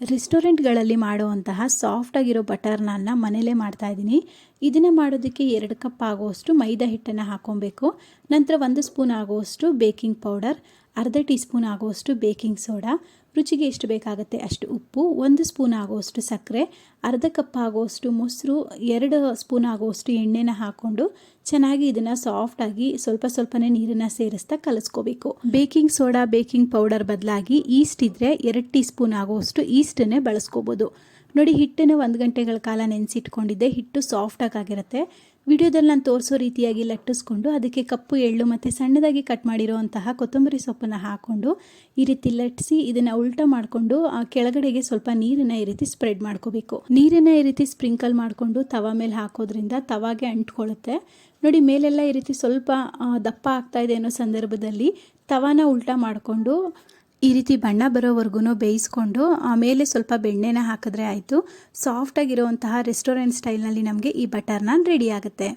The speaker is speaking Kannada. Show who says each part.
Speaker 1: ರೆಸ್ಟೋರೆಂಟ್ಗಳಲ್ಲಿ ಮಾಡುವಂತಹ ಸಾಫ್ಟಾಗಿರೋ ಬಟರ್ ನಾನ್ನ ಮನೇಲೇ ಮಾಡ್ತಾ ಇದ್ದೀನಿ. ಇದನ್ನು ಮಾಡೋದಕ್ಕೆ ಎರಡು ಕಪ್ ಆಗುವಷ್ಟು ಮೈದಾ ಹಿಟ್ಟನ್ನು ಹಾಕ್ಕೊಬೇಕು ನಂತರ ಒಂದು ಸ್ಪೂನ್ ಆಗುವಷ್ಟು ಬೇಕಿಂಗ್ ಪೌಡರ್. ಅರ್ಧ ಟೀ ಸ್ಪೂನ್ ಆಗುವಷ್ಟು ಬೇಕಿಂಗ್ ಸೋಡಾ, ರುಚಿಗೆ ಎಷ್ಟು ಬೇಕಾಗುತ್ತೆ ಅಷ್ಟು ಉಪ್ಪು, ಒಂದು ಸ್ಪೂನ್ ಆಗುವಷ್ಟು ಸಕ್ಕರೆ, ಅರ್ಧ ಕಪ್ ಆಗುವಷ್ಟು ಮೊಸರು, ಎರಡು ಸ್ಪೂನ್ ಆಗುವಷ್ಟು ಎಣ್ಣೆನ ಹಾಕ್ಕೊಂಡು ಚೆನ್ನಾಗಿ ಇದನ್ನು ಸಾಫ್ಟಾಗಿ ಸ್ವಲ್ಪ ಸ್ವಲ್ಪನೇ ನೀರನ್ನು ಸೇರಿಸ್ತಾ ಕಲಸ್ಕೋಬೇಕು. ಬೇಕಿಂಗ್ ಸೋಡಾ, ಬೇಕಿಂಗ್ ಪೌಡರ್ ಬದಲಾಗಿ ಈಸ್ಟ್ ಇದ್ದರೆ ಎರಡು ಟೀ ಸ್ಪೂನ್ ಆಗುವಷ್ಟು ಈಸ್ಟನ್ನೇ ಬಳಸ್ಕೋಬೋದು. ನೋಡಿ, ಹಿಟ್ಟನ್ನು ಒಂದು ಗಂಟೆಗಳ ಕಾಲ ನೆನೆಸಿಟ್ಕೊಂಡಿದ್ದೆ. ಹಿಟ್ಟು ಸಾಫ್ಟಾಗಿ ಆಗಿರುತ್ತೆ ವಿಡಿಯೋದಲ್ಲಿ ನಾನು ತೋರಿಸೋ ರೀತಿಯಾಗಿ ಲಟ್ಟಿಸ್ಕೊಂಡು ಅದಕ್ಕೆ ಕಪ್ಪು, ಎಳ್ಳು ಮತ್ತು ಸಣ್ಣದಾಗಿ ಕಟ್ ಮಾಡಿರುವಂತಹ ಕೊತ್ತಂಬರಿ ಸೊಪ್ಪನ್ನು ಹಾಕ್ಕೊಂಡು ಈ ರೀತಿ ಲಟ್ಸಿ ಇದನ್ನು ಉಲ್ಟ ಮಾಡಿಕೊಂಡು ಕೆಳಗಡೆಗೆ ಸ್ವಲ್ಪ ನೀರನ್ನು ಈ ರೀತಿ ಸ್ಪ್ರೆಡ್ ಮಾಡ್ಕೋಬೇಕು. ನೀರನ್ನು ಈ ರೀತಿ ಸ್ಪ್ರಿಂಕಲ್ ಮಾಡಿಕೊಂಡು ತವ ಮೇಲೆ ಹಾಕೋದ್ರಿಂದ ತವಾಗೆ ಅಂಟ್ಕೊಳ್ಳುತ್ತೆ ನೋಡಿ, ಮೇಲೆಲ್ಲ ಈ ರೀತಿ ಸ್ವಲ್ಪ ದಪ್ಪ ಆಗ್ತಾ ಇದೆ ಅನ್ನೋ ಸಂದರ್ಭದಲ್ಲಿ ತವಾನ ಉಲ್ಟ ಮಾಡಿಕೊಂಡು ಈ ರೀತಿ ಬಣ್ಣ ಬರೋವರೆಗೂ ಬೇಯಿಸ್ಕೊಂಡು ಆಮೇಲೆ ಸ್ವಲ್ಪ ಬೆಣ್ಣೆನ ಹಾಕಿದ್ರೆ ಆಯಿತು. ಸಾಫ್ಟಾಗಿರುವಂತಹ ರೆಸ್ಟೋರೆಂಟ್ ಸ್ಟೈಲ್ನಲ್ಲಿ ನಮಗೆ ಈ ಬಟರ್ನ ರೆಡಿ ಆಗುತ್ತೆ.